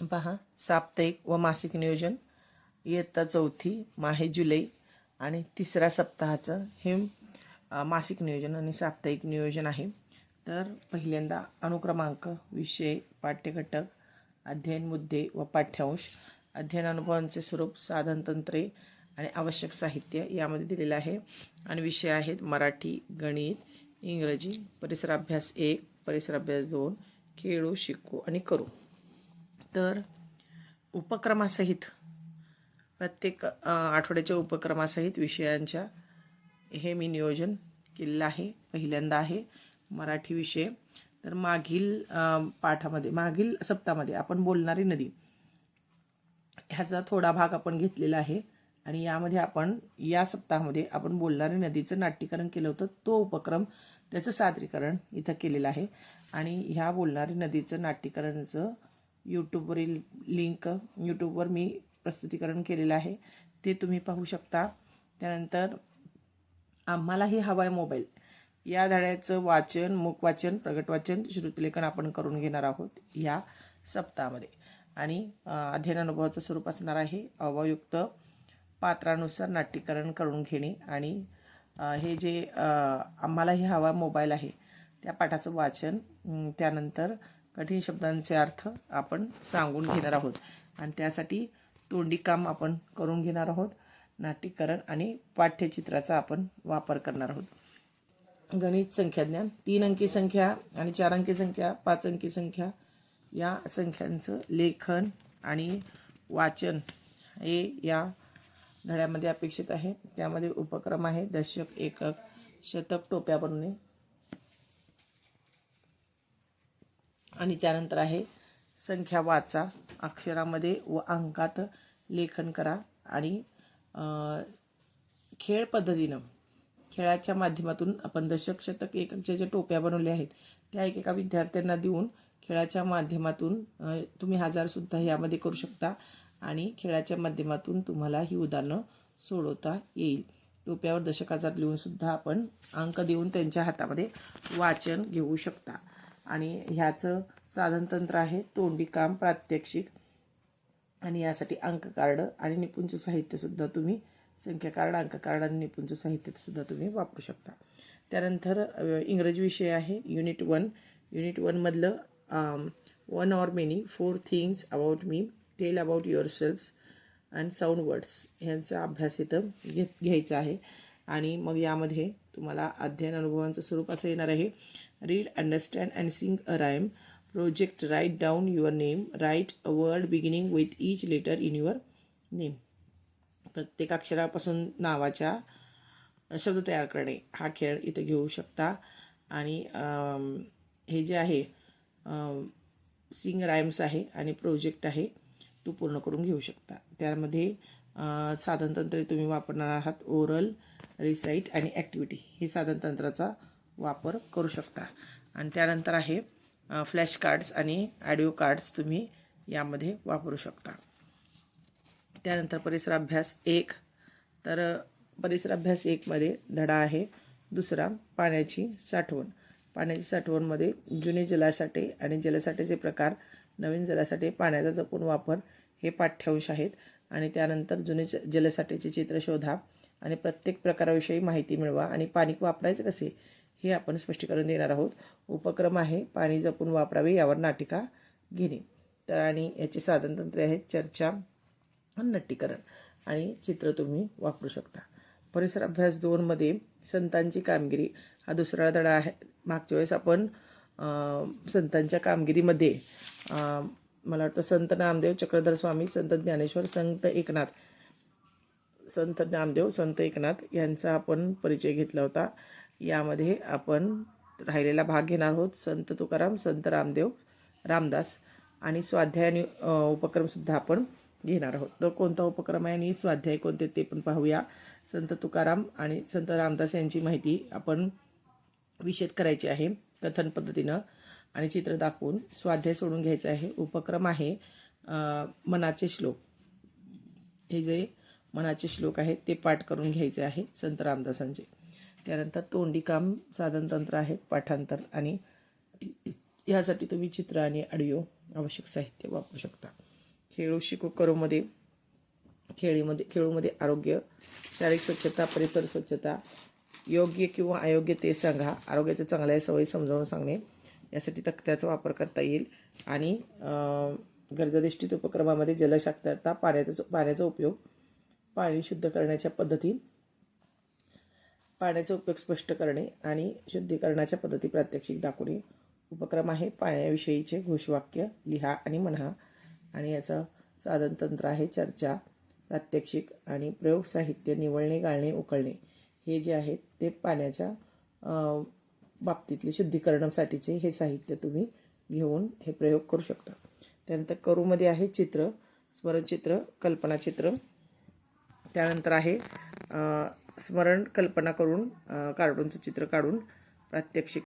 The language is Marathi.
पहा साप्ताहिक व मासिक नियोजन. इयत्ता चौथी माहे जुलै. आणि तिसऱ्या सप्ताहाचं हे मासिक नियोजन आणि साप्ताहिक नियोजन आहे. तर पहिल्यांदा अनुक्रमांक विषय पाठ्यघटक अध्ययन मुद्दे व पाठ्यांश अध्ययन अनुभवांचे स्वरूप साधनतंत्रे आणि आवश्यक साहित्य यामध्ये दिलेलं आहे. आणि विषय आहेत मराठी गणित इंग्रजी परिसराभ्यास एक परिसराभ्यास दोन खेळू शिकू आणि करू. तर उपक्रमासहित प्रत्येक आठवड्याच्या उपक्रमासहित विषयांच्या हे मी नियोजन केलेलं आहे. पहिल्यांदा आहे मराठी विषय. तर मागील पाठामध्ये मागील सप्तामध्ये आपण बोलणारी नदी ह्याचा थोडा भाग आपण घेतलेला आहे. आणि यामध्ये आपण या सप्ताहामध्ये आपण बोलणारी नदीचं नाट्यकरण केलं होतं. तो उपक्रम त्याचं सादरीकरण इथं केलेलं आहे. आणि ह्या बोलणारी नदीचं नाट्यकरणचं यूट्यूबवरील लिंक यूट्यूबवर मी प्रस्तुतीकरण केलेलं आहे. ते तुम्ही पाहू शकता. त्यानंतर आम्हालाही हवा आहे मोबाईल या धड्याचं वाचन मुखवाचन प्रगट वाचन श्रुतलेखन आपण करून घेणार आहोत या सप्ताहामध्ये. आणि अध्ययन अनुभवाचं स्वरूप असणार आहे अवयुक्त पात्रानुसार नाट्यकरण करून घेणे आणि हे जे आम्हालाही हवा मोबाईल आहे त्या पाठाचं वाचन त्यानंतर कठीण शब्दांचे अर्थ आपण सांगून घेणार आहोत. आणि त्यासाठी तोंडी काम आपण करून घेणार आहोत. नाट्यकरण आणि पाठ्यचित्राचा आपण वापर करणार आहोत. गणित संख्याज्ञान तीन अंकी संख्या आणि चार अंकी संख्या पाच अंकी संख्या या संख्यांचं लेखन आणि वाचन हे या धड्यामध्ये अपेक्षित आहे. त्यामध्ये उपक्रम आहे. दशक एकक शतक टोप्या बनवणे आणि त्यानंतर आहे संख्या वाचा अक्षरामध्ये व अंकात लेखन करा आणि खेळ पद्धतीनं खेळाच्या माध्यमातून आपण दशक शतक एककच्या ज्या टोप्या बनवल्या आहेत त्या एकेका विद्यार्थ्यांना देऊन खेळाच्या माध्यमातून तुम्ही हजारसुद्धा यामध्ये करू शकता आणि खेळाच्या माध्यमातून तुम्हाला ही उदाहरणं सोडवता येईल. टोप्यावर दशक हजार लिहूनसुद्धा आपण अंक देऊन त्यांच्या हातामध्ये वाचन घेऊ शकता. आणि ह्याचं साधनतंत्र आहे तोंडी काम प्रात्यक्षिक. आणि यासाठी अंक कार्ड आणि निपुंज साहित्यसुद्धा तुम्ही संख्या कार्ड अंक कार्ड आणि निपुंज साहित्यसुद्धा तुम्ही वापरू शकता. त्यानंतर इंग्रजी विषय आहे. Unit one unit वनमधलं one or many four things about me tell about yourselves and sound words ह्यांचा अभ्यास इथं घे घ्यायचा आहे. आणि मग यामध्ये तुम्हाला अध्ययन अनुभवांचं स्वरूप असं येणार आहे. Read understand and sing a rhyme project write down your name write a word beginning with each letter in your name प्रत्येक अक्षरापासून नावाच्या शब्द तयार करणे हा खेळ इथे घेऊ शकता. आणि हे जे आहे सिंग रायम्स आहे आणि प्रोजेक्ट आहे तो पूर्ण करून घेऊ शकता. त्यामध्ये साधनतंत्रे तुम्ही वापरणार आहात. ओरल रिसाईट आणि ॲक्टिव्हिटी हे साधनतंत्राचा वापर करू शकता. आणि त्यानंतर आहे फ्लॅश कार्ड्स आणि ॲडिओ कार्ड्स तुम्ही यामध्ये वापरू शकता. त्यानंतर परिसराभ्यास एक. तर परिसराभ्यास एकमध्ये धडा आहे. दुसरा पाण्याची साठवण. पाण्याची साठवणमध्ये जुने जलासाठे आणि जलसाठेचे प्रकार नवीन जलासाठे पाण्याचा जपून वापर हे पाठ्यांश आहेत. आणि त्यानंतर जुने ज- जलसाठेचे चित्र शोधा आणि प्रत्येक प्रकाराविषयी माहिती मिळवा आणि पाणी वापरायचं कसे? हे आपण स्पष्टीकरण देणार आहोत. उपक्रम आहे पाणी जपून वापरावे यावर नाटिका घेणे. तर आणि याचे साधनतंत्रे आहेत चर्चा नट्टीकरण. आणि चित्र तुम्ही वापरू शकता. परिसर अभ्यास दोनमध्ये संतांची कामगिरी. हा दुसरा धडा आहे. मागच्या वेळेस आपण संतांच्या कामगिरीमध्ये मला वाटतं संत नामदेव चक्रधर स्वामी संत ज्ञानेश्वर संत एकनाथ संत नामदेव संत एकनाथ यांचा आपण परिचय घेतला होता. यामध्ये आपण राहिलेला भाग घेणार आहोत. संत तुकाराम संत रामदेव रामदास आणि स्वाध्याय आणि उपक्रमसुद्धा आपण घेणार आहोत. तर कोणता उपक्रम आहे आणि स्वाध्याय कोणते ते पण पाहूया. संत तुकाराम आणि संत रामदास यांची माहिती आपण विशेष करायची आहे. कथन पद्धतीनं आणि चित्र दाखवून स्वाध्याय सोडून घ्यायचा आहे. उपक्रम आहे मनाचे श्लोक. हे जे मनाचे श्लोक आहेत ते पाठ करून घ्यायचे आहे संत रामदासांचे. त्यानंतर तोंडी काम साधनतंत्र आहे पाठांतर आणि ह्यासाठी तुम्ही चित्र आणि ऑडिओ आवश्यक साहित्य वापरू शकता. खेळू शिकू करूमध्ये खेळीमध्ये खेळूमध्ये आरोग्य शारीरिक स्वच्छता परिसर स्वच्छता योग्य किंवा अयोग्य ते सांगा. आरोग्याच्या चांगल्या सवयी समजावून सांगणे यासाठी तक्त्याचा वापर करता येईल. आणि गरजाधिष्ठित उपक्रमामध्ये जलशाक्तता पाण्याचा पाण्याचा उपयोग पाणी शुद्ध करण्याच्या पद्धती पाण्याचा उपयोग स्पष्ट करणे आणि शुद्धीकरणाच्या पद्धती प्रात्यक्षिक दाखवणे. उपक्रम आहे पाण्याविषयीचे घोषवाक्य लिहा आणि म्हणा. आणि याचं साधन तंत्र आहे चर्चा प्रात्यक्षिक आणि प्रयोग साहित्य निवळणे गाळणे उकळणे. हे जे आहेत ते पाण्याच्या बाबतीतले शुद्धीकरणासाठीचे हे साहित्य तुम्ही घेऊन हे प्रयोग करू शकता. त्यानंतर करूमध्ये आहे चित्र स्मरणचित्र कल्पनाचित्र. त्यानंतर आहे स्मरण कल्पना करून कार्टूनचं चित्र काढून प्रात्यक्षिक